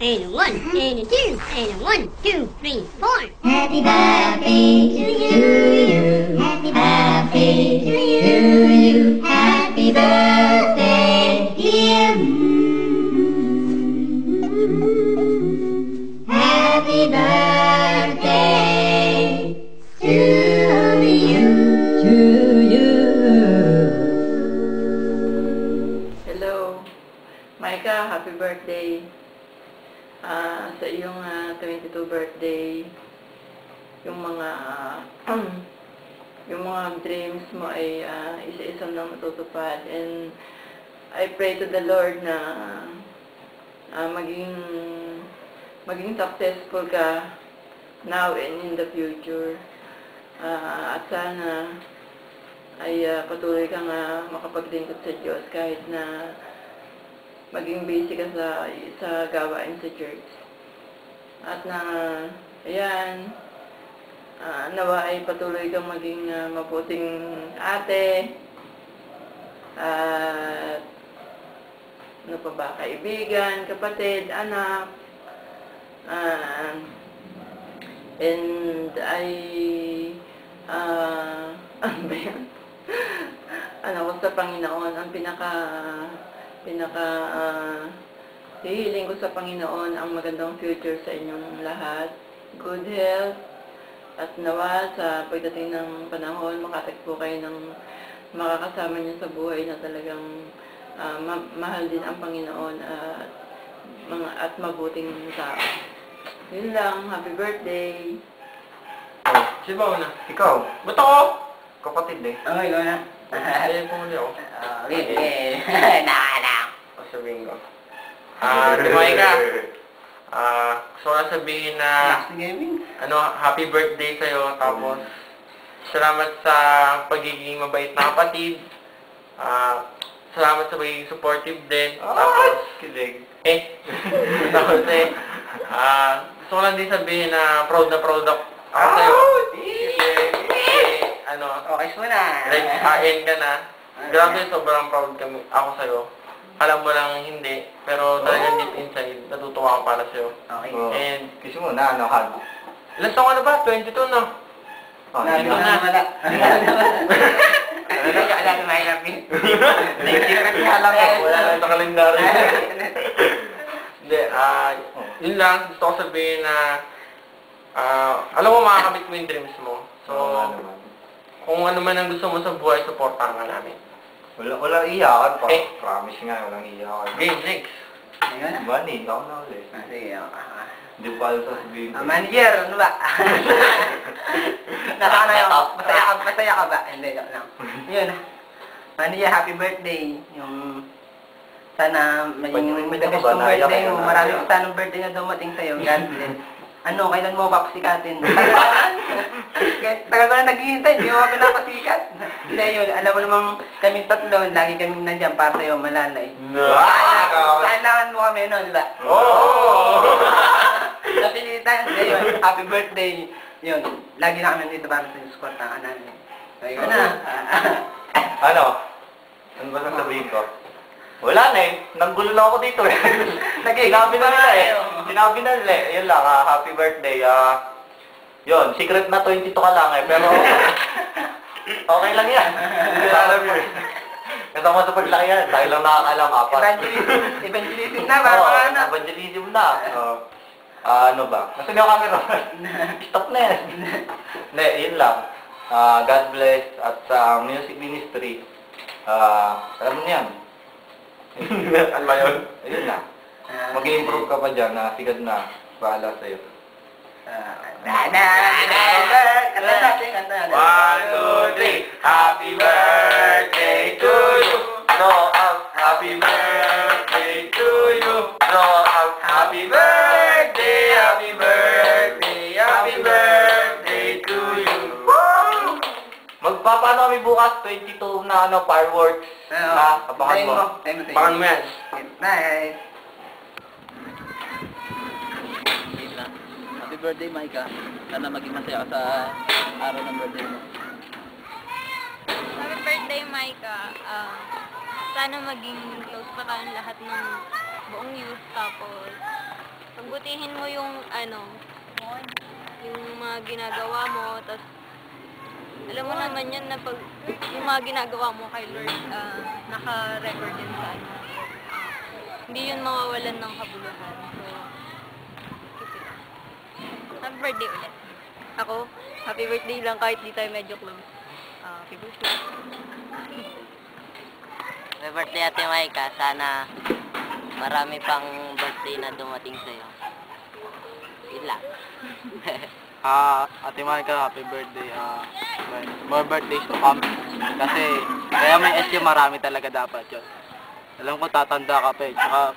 And a one, mm-hmm. and a two, and a one, two, three, four. Happy birthday to you. Happy birthday to you. Happy birthday, dear. Happy birthday to you. To you. Hello. Micah, happy birthday. Sa iyong ah, 22 birthday, yung mga yung mga dreams mo ay ah, isa-isa na matutupad and I pray to the Lord na ah, maging maging successful ka now and in the future. Ah, at sana ay ah, patuloy kang uh, makapaglingkod sa Diyos kahit na maging busy ka sa, sa gawain sa church. At na, ayan, ah, nawa ay patuloy kang maging ah, mabuting ate, at ano pa ba, kaibigan, kapatid, anak, ah, and I, ah, ano ba yan? ano ko sa Panginoon, ang pinaka, pinaka, ah, hihiling ko sa Panginoon ang magandang future sa inyong lahat. Good health, at nawa sa pagdating ng panahon, makatagpo kayo ng makakasama niyo sa buhay na talagang ah, ma- mahal din ang Panginoon at mga at mabuting tao. Yun lang, happy birthday! Oh, ba una? Ikaw, Ba't ako? kapatid eh. Okay, ikaw na. Hindi, pumuli ako. Okay, nakala. O sabihin ko. Ah, tumay ka. Ah, gusto ko lang sabihin na, gaming. ano, happy birthday sa'yo. Tapos, salamat sa pagiging mabait na kapatid. Ah, salamat sa pagiging supportive din. Tapos, Kilig. eh, tapos eh, ah, gusto ko lang din sabihin na proud na proud ako ako sa'yo. Kasi, eh, ano, Okay, muna. like, kain ka na. Grabe, sobrang proud kami, ako sa'yo. Alam mo lang hindi, pero talagang deep inside, natutuwa ako para sa'yo. Okay. Oh. And, Kiss mo na, ano, hug. ilan taon ka na ba? 22 no? Oh, Wala sino na, na? wala. Ano ka alam na eh. Next year kasi alam Eh, eh. wala lang sa kalendaryo. Hindi, ah, yun lang, gusto ko sabihin na, ah, alam mo makakamit mo yung dreams mo. So, Oo nga naman. kung ano man ang gusto mo sa buhay, supportahan ka namin. Wala, walang iyakan pa. Eh. Promise nga, walang iyakan. Game, next. Ayun. Money, ako na ulit. Ah, Sige, ah. Hindi ko pa alam sasabihin ko. Ah, manager, ano ba? Nakano yun? Masaya ka, masaya ka ba? Hindi, joke lang. Yun. Manager, happy birthday. Yung sana maging ba? yung birthday mo. Marami sanang birthday na dumating sa'yo. God bless. Ano, kailan mo papasikatin? Tagal ko na naghihintay, hindi mo pa pinapasikat. Hindi yun, alam mo namang kami tatlo, lagi kami nandyan para sa'yo, malalay. Ah, Kailangan mo kami nun, ba? Oh! Napilitan, hindi yun. Happy birthday. Yun, lagi na kami dito para sa squad ng namin. So, yun na. Ano? Ano ba sasabihin ko? Wala na eh. Nanggulo lang ako dito eh. Sinabi na nila eh. Sinabi na nila eh. Yun lang, ah, happy birthday. Ah, yun, secret na 22 ka lang eh. Pero, okay lang yan. Hindi ko alam yun. Kasama sa paglaki yan. Dahil lang nakakalam, apat. Evangelism, evangelism na, para Oo, mga anak. evangelism na. Oo. Ah, ano ba? Nasaan yung camera? Stop na yan. Hindi, yun lang. Ah, God bless at sa music ministry. Ah, alam mo yan. Ano ba yun? Ayun na. Mag-improve ka pa dyan na sigad na. Bahala sa'yo. Na, na, na, na. Kanta natin, kanta natin. One, two, three. Happy birthday to you. Throw out. Happy birthday to you. Throw out. Happy birthday, happy birthday, happy birthday to you. Magpapaano kami bukas? 22 na ano, fireworks. Ah, Na, abangan mo. tayo mo, yan. Nice. Birthday, Micah. Sana maging masaya sa araw ng birthday mo. Happy birthday, Micah. Ah, sana maging close pa tayong lahat ng buong youth. Tapos, pagbutihin mo yung, ano, yung mga ginagawa mo, tapos, alam mo naman yan na pag, yung mga ginagawa mo kay Lord, ah, naka-record din sa ano. Hindi yun mawawalan ng kabuluhan. So, keep it up. Happy birthday ulit. Ako, happy birthday lang kahit di tayo medyo close. Ah, happy birthday. Happy birthday Ate Maika. Sana marami pang birthday na dumating sa'yo. Yun lang. Ah, Ate Monica, happy birthday. Ah, more birthdays to come. Kasi, kaya may SU marami talaga dapat yun. Alam ko, tatanda ka pa eh. Tsaka,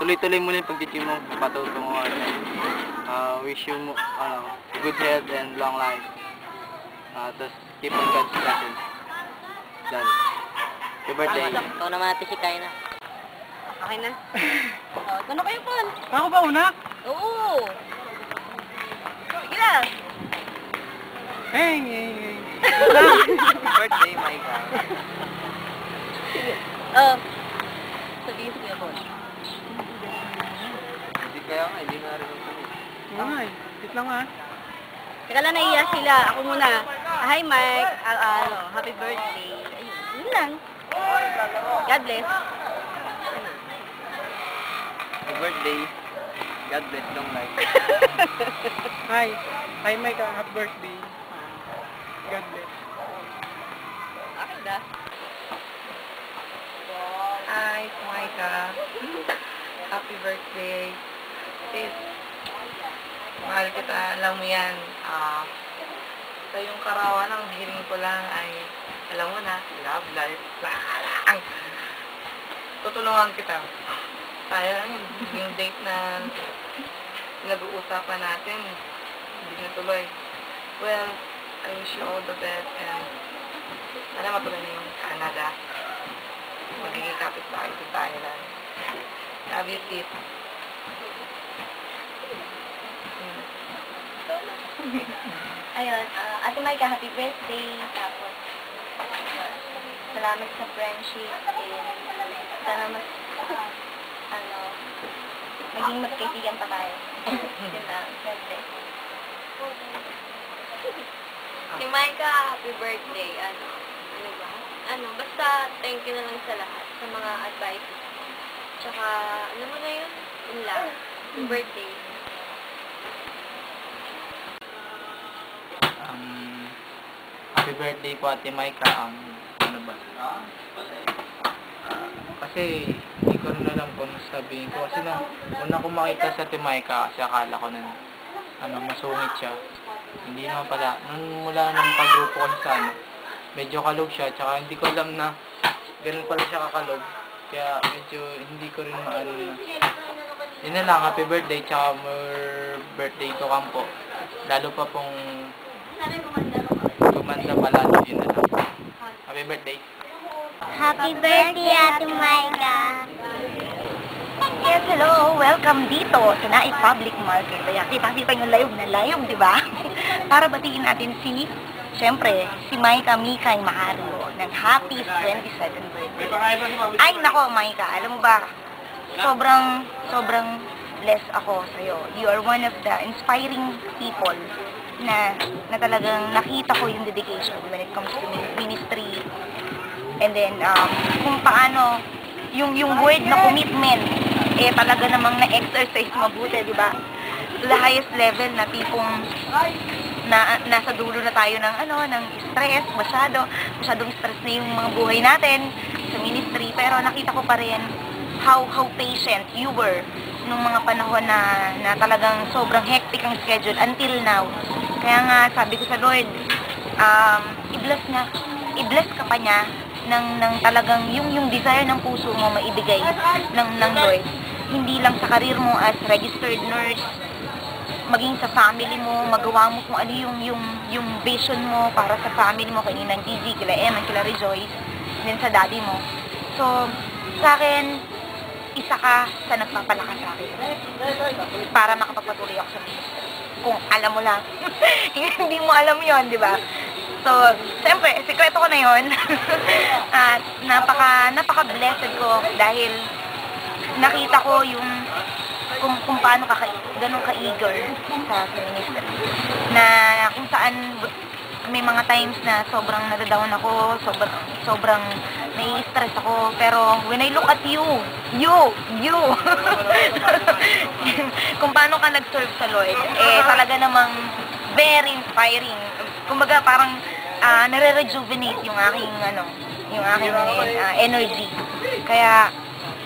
tuloy-tuloy mo na yung pag-gym mo. Patuto mo. Ano. Ah, wish you, mo, ano, good health and long life. Ah, tapos, keep on God's blessings. Done. Happy birthday. Ikaw naman ate si Kaina. Okay na. oh, ito na kayo, Paul. Ako ba una? Oo. Na. Hey, hey, hey. birthday, Maika. Oh. Sabihin ko Paul. Hindi kaya nga, hindi nga rin. Oo nga eh. Wait lang ah. Teka lang, naiiyak sila. Ako muna. Ah, Hi, Mike. Ah, ah, ano, happy birthday. Ayun, yun lang. God bless. Happy birthday. God bless long life. Hi. Hi, Mike. ah. Happy birthday. God bless. Okay na. Hi, Micah. Happy birthday. Sis, mahal kita. Alam mo yan. Ah, sa yung karawan ang hiling ko lang ay, alam mo na, love life. Lang. Tutulungan kita. Sayang, yung date na nag-uusapan natin, hindi na tuloy. Well, I wish you all the best and sana matuloy na yung Canada magiging kapit-bahay sa Thailand. Love you, sis. Ayun, ah, Ate Maika, happy birthday. Tapos, salamat sa friendship. And sana mas, ano, maging magkaibigan pa tayo. Yun lang, God bless. Si Maika, happy birthday. Ano, ano ba? Ano, basta thank you na lang sa lahat, sa mga advices. Tsaka, ano mo na yun? Yun lang. Happy birthday. Um, happy birthday po Ate Maika. Um, ano ba? Ah, kasi hindi ko rin alam kung sabihin ko. Kasi nung una ko makita sa Ate Maika, kasi akala ko na ano, masungit siya. Hindi naman pala. Nung mula nung pagrupo ko sa ano, medyo kalog siya. Tsaka hindi ko alam na ganun pala siya kakalog. Kaya medyo hindi ko rin maano na. Yun na lang, happy birthday, tsaka more birthday to kampo. Lalo pa pong gumanda pa lalo, yun na lang. Happy birthday. Happy birthday, Ate Maika. Yes, hello. Welcome dito sa Naik Public Market. Kaya kita-kita yung live na live, di ba? Para batiin natin si, syempre, si Maika Mikay Mahario ng happy 27th birthday. Ay, nako, Maika, alam mo ba, sobrang, sobrang blessed ako sa'yo. You are one of the inspiring people na, na talagang nakita ko yung dedication when it comes to ministry. And then, um, kung paano, yung, yung word na commitment, eh talaga namang na-exercise mabuti, di ba? To the highest level na tipong na nasa dulo na tayo ng ano ng stress masyado masyadong stress na yung mga buhay natin sa ministry pero nakita ko pa rin how how patient you were nung mga panahon na, na talagang sobrang hectic ang schedule until now kaya nga sabi ko sa Lord um, i-bless niya i-bless ka pa niya ng, ng talagang yung yung desire ng puso mo maibigay ng, ng Lord hindi lang sa karir mo as registered nurse maging sa family mo, magawa mo kung ano yung, yung, yung vision mo para sa family mo, kay Ninang Gigi, kila Emma, kila Rejoice, din sa daddy mo. So, sa akin, isa ka sa nagpapalakas sa akin para makapagpatuloy ako sa ministry. Kung alam mo lang. Hindi mo alam yon di ba? So, siyempre, sekreto ko na yon At napaka, napaka-blessed ko dahil nakita ko yung paano ka, ganun ka-eager sa ministry. Na kung saan may mga times na sobrang nadadown ako, sobrang, sobrang nai-stress ako. Pero when I look at you, you, you, kung paano ka nag-serve sa Lord, eh talaga namang very inspiring. Kumbaga parang ah, nare-rejuvenate yung aking ano, yung aking ah, energy. Kaya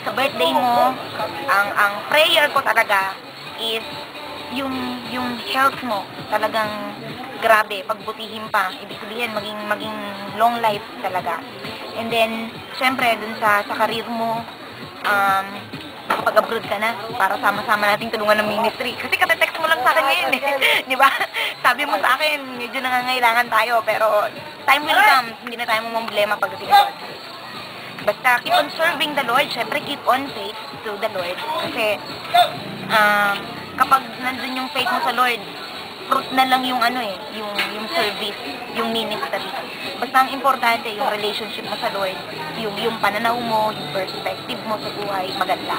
sa birthday mo, ang ang prayer ko talaga is yung yung health mo talagang grabe pagbutihin pa ibig sabihin maging maging long life talaga. And then syempre dun sa sa career mo um pag abroad ka na para sama-sama nating tulungan ng ministry. Kasi kate-text mo lang sa akin ngayon eh. Di ba? Sabi mo sa akin medyo nangangailangan tayo pero time will come. Hindi na tayo problema pagdating doon Basta keep on serving the Lord. Siyempre, keep on faith to the Lord. Kasi, um, kapag nandun yung faith mo sa Lord, fruit na lang yung ano eh, yung, yung service, yung ministry. Basta ang importante, yung relationship mo sa Lord, yung, yung pananaw mo, yung perspective mo sa buhay, maganda.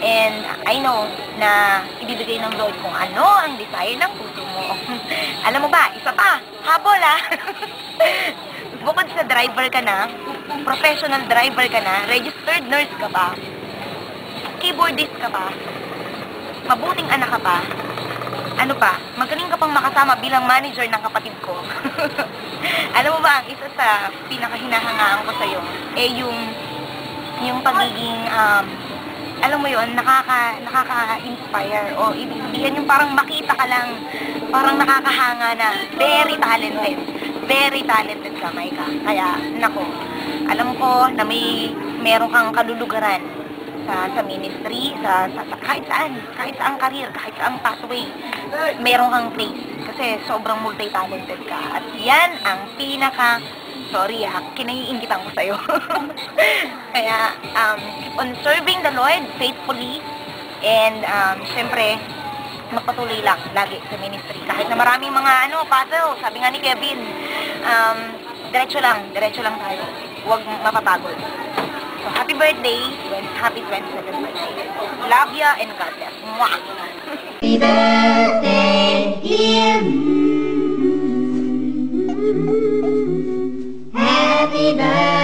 And I know na ibibigay ng Lord kung ano ang desire ng puso mo. Alam mo ba, isa pa, habol ah. Bukod sa driver ka na, professional driver ka na, registered nurse ka pa, keyboardist ka pa, mabuting anak ka pa, ano pa, magaling ka pang makasama bilang manager ng kapatid ko. Alam mo ba, ang isa sa pinakahinahangaan ko sa'yo, eh yung, yung pagiging, um, alam mo yon nakaka, nakaka-inspire o ibig sabihin yung parang makita ka lang, parang nakakahanga na very talented. Very talented ka, Maika. Kaya, nako, alam ko na may meron kang kalulugaran sa sa ministry, sa, sa, sa kahit saan, kahit saan career, kahit saan pathway, meron kang place. Kasi sobrang multi-talented ka. At yan ang pinaka, sorry ah, kinaiingitan ko sa'yo. Kaya, um, on serving the Lord faithfully. And, um, syempre, magpatuloy lang lagi sa ministry. Kahit na maraming mga ano, puzzle, sabi nga ni Kevin, um, diretso lang, diretso lang tayo. Huwag mapapagod. So, happy birthday, happy 27th birthday. Love ya and God bless. Mwah! Happy birthday, dear. Happy birthday.